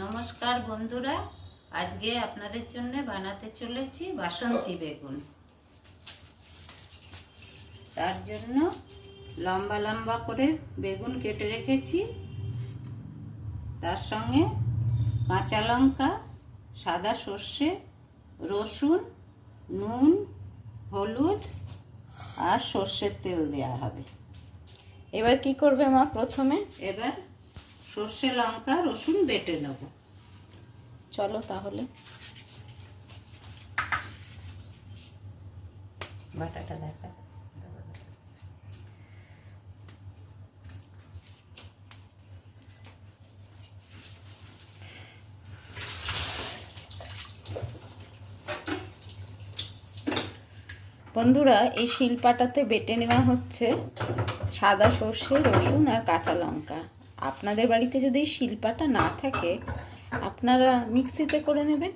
নমস্কার বন্ধুরা আজকে আপনাদের জন্য বানাতে চলেছি বাসন্তী বেগুন। তার জন্য লম্বা লম্বা করে বেগুন কেটে রেখেছি। তার সঙ্গে কাঁচা লঙ্কা সাদা সর্ষে রসুন নুন হলুদ আর সর্ষের তেল দেওয়া হবে। এবার কি করবে মা প্রথমে? এবার সর্ষে লঙ্কা রসুন বেটে নেব। চলো তাহলে। বাটাটা দেখা। বন্ধুরা এই শিলপাটাতে বেটে নেওয়া হচ্ছে সাদা সর্ষে রসুন আর কাঁচা লঙ্কা। আপনাদের বাড়িতে যদি শিলপাটা না থাকে, আপনারা মিক্সিতে করে নেবেন।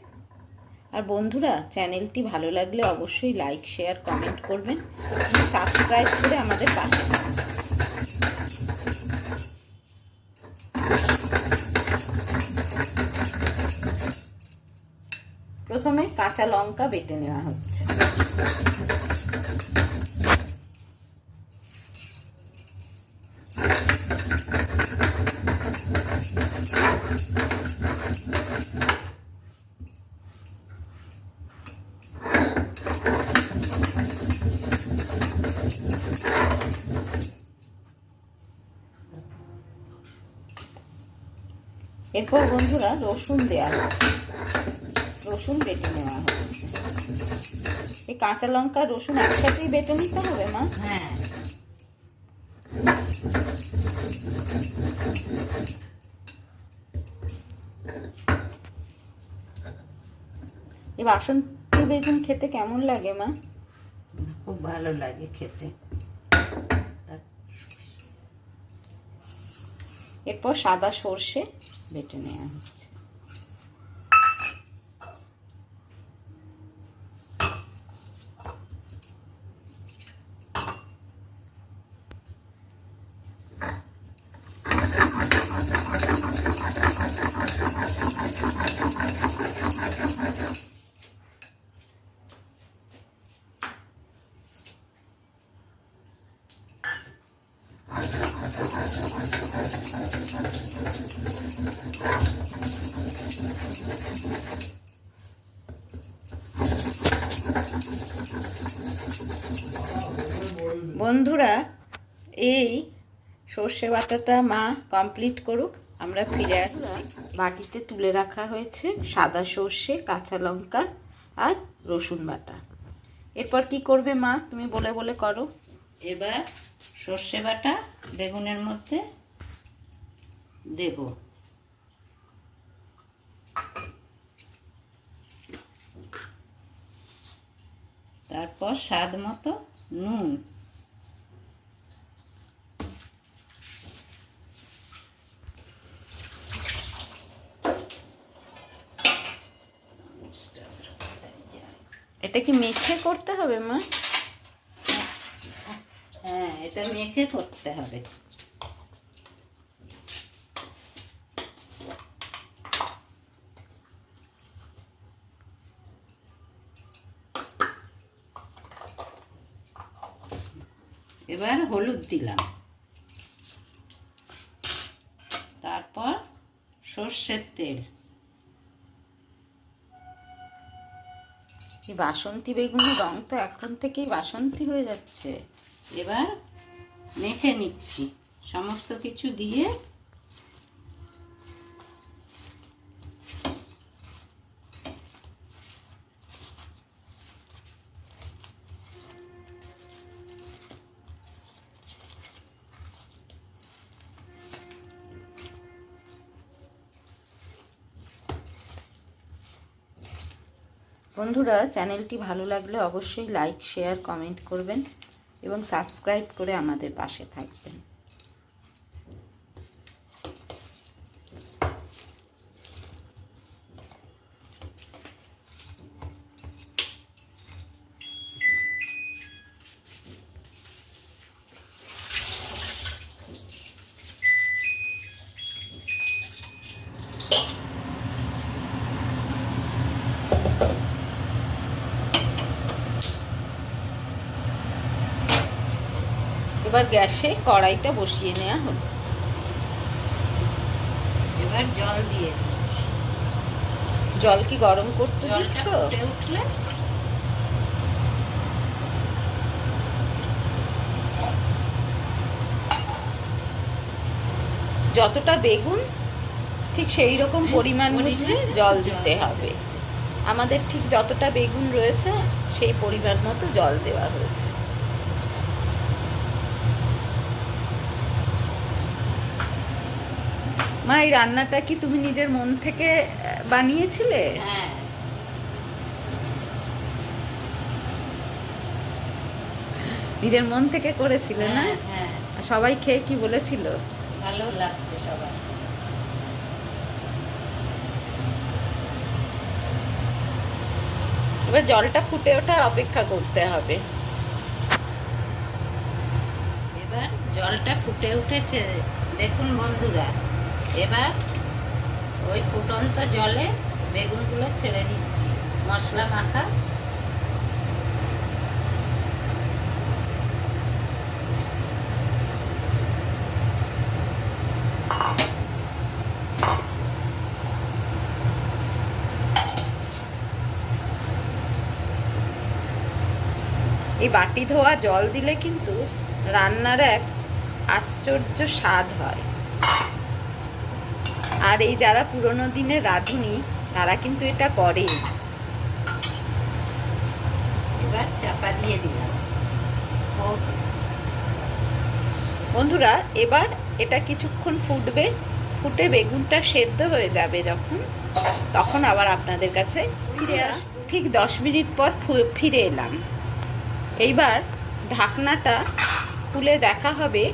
আর বন্ধুরা, চ্যানেলটি ভালো লাগলে অবশ্যই লাইক শেয়ার কমেন্ট করবেন। সাবস্ক্রাইব করে আমাদের পাশে প্রথমে কাঁচা লঙ্কা বেটে নেওয়া হচ্ছে। এরপর বন্ধুরা রসুন দেওয়া হচ্ছে রসুন বেটে নেওয়া হচ্ছে এই কাঁচা লঙ্কা রসুন একসাথেই বেটে নিতে হবে মা? হ্যাঁ। এই বাসন্তী বেগুন খেতে কেমন লাগে মা? খুব ভালো লাগে খেতে। এরপর সাদা সর্ষে। বেটে নেওয়া হচ্ছে বন্ধুরা এই সর্ষে বাটাটা মা কমপ্লিট করুক আমরা ফিরে আসছি। বাটিতে তুলে রাখা হয়েছে সাদা সর্ষে কাঁচা লঙ্কা আর রসুন বাটা। এরপর কি করবে মা? তুমি বলে বলে করো। এবার সর্ষে বাটা বেগুনের মধ্যে দেব। তারপর স্বাদ মতো নুন। এটা কি মেখে করতে হবে মা? হ্যাঁ এটা মেখে করতে হবে। এবার হলুদ দিলাম। তারপর সর্ষের তেল। এই বাসন্তী বেগুনের রং তো এখন থেকেই বাসন্তী হয়ে যাচ্ছে। এবার মেখে নিচ্ছি। সমস্ত কিছু দিয়ে বন্ধুরা, চ্যানেলটি ভালো লাগলে অবশ্যই লাইক, শেয়ার, কমেন্ট করবেন এবং সাবস্ক্রাইব করে আমাদের পাশে থাকবেন। you এবার গ্যাসে কড়াইটা বসিয়ে নেওয়া হলো। এবার জল দিয়ে দিচ্ছি। জল কি গরম করতে দিচ্ছ? উঠলে যতটা বেগুন ঠিক সেই রকম পরিমাণ বুঝে জল দিতে হবে। আমাদের ঠিক যতটা বেগুন রয়েছে সেই পরিমাণ মতো জল দেওয়া হয়েছে। মা এই রান্নাটা কি তুমি নিজের মন থেকে বানিয়েছিলে? হ্যাঁ। নিজের মন থেকে করেছিলে না? হ্যাঁ হ্যাঁ। সবাই খেয়ে কি বলেছিল? ভালো লাগছে সবার। এবার জলটা ফুটে ওঠার অপেক্ষা করতে হবে। এবার জলটা ফুটে উঠেছে দেখুন বন্ধুরা। এবার ওই ফুটন্ত জলে বেগুনগুলো ছেড়ে দিচ্ছি। মশলা মাখা। এই বাটি ধোয়া জল দিলে কিন্তু রান্নার এক আশ্চর্য স্বাদ হয়। আর এই যারা পুরনো দিনের রাঁধুনি তারা কিন্তু এটা করে এবার চাপা দিয়ে দিলাম। বন্ধুরা এবার এটা কিছুক্ষণ ফুটবে। ফুটে বেগুনটা সেদ্ধ হয়ে যাবে যখন। তখন আবার আপনাদের কাছে ফিরে ঠিক দশ মিনিট পর ফিরে এলাম। এইবার ঢাকনাটা খুলে দেখা হবে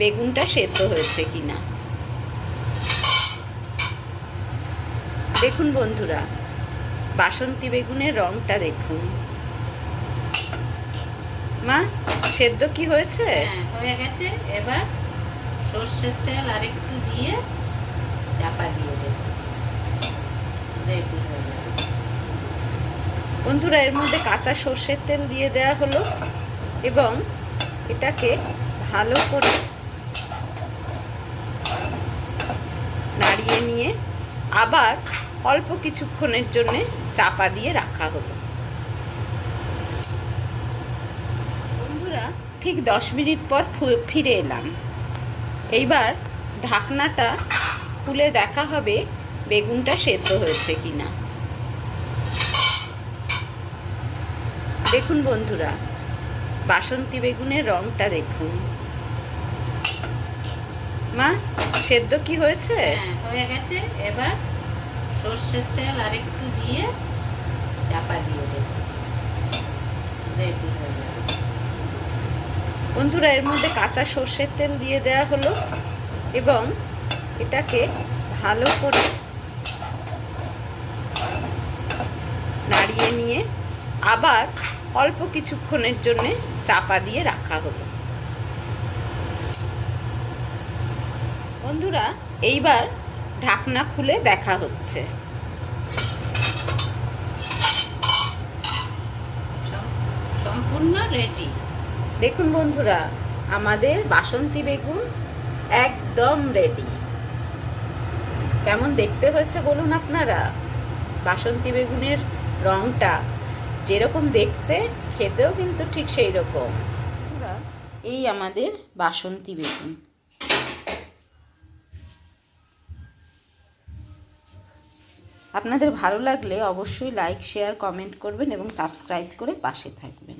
বেগুনটা সেদ্ধ হয়েছে কিনা। দেখুন বন্ধুরা বাসন্তী বেগুনের রংটা দেখুন। মা সেদ্ধ কি হয়েছে? হ্যাঁ হয়ে গেছে। এবার সর্ষের তেল আর একটু দিয়ে চাপা দিয়ে দেব। বন্ধুরা এর মধ্যে কাঁচা সর্ষের তেল দিয়ে দেওয়া হলো এবং এটাকে ভালো করে নাড়িয়ে নিয়ে আবার অল্প কিছুক্ষণের জন্য চাপা দিয়ে রাখা হলো। বন্ধুরা, ঠিক দশ মিনিট পর ফিরে এলাম। এইবার ঢাকনাটা খুলে দেখা হবে বেগুনটা সেদ্ধ হয়েছে কিনা। দেখুন বন্ধুরা, বাসন্তী বেগুনের রংটা দেখুন। মা, সেদ্ধ কি হয়েছে? হ্যাঁ হয়ে গেছে। এবার সর্ষের তেল আর একটু দিয়ে চাপা দিয়ে দেব। বন্ধুরা, এর মধ্যে কাঁচা সর্ষের তেল দিয়ে দেওয়া হলো এবং এটাকে ভালো করে নাড়িয়ে নিয়ে আবার অল্প কিছুক্ষণের জন্য চাপা দিয়ে রাখা হলো। বন্ধুরা, এইবার ঢাকনা খুলে দেখা হচ্ছে। দেখুন বন্ধুরা, আমাদের বাসন্তী বেগুন একদম রেডি কেমন দেখতে হয়েছে বলুন আপনারা? বাসন্তী বেগুনের রংটা যেরকম দেখতে, খেতেও কিন্তু ঠিক সেই রকম এই আমাদের বাসন্তী বেগুন। আপনাদের ভালো লাগলে অবশ্যই লাইক শেয়ার কমেন্ট করবেন এবং সাবস্ক্রাইব করে পাশে থাকবেন।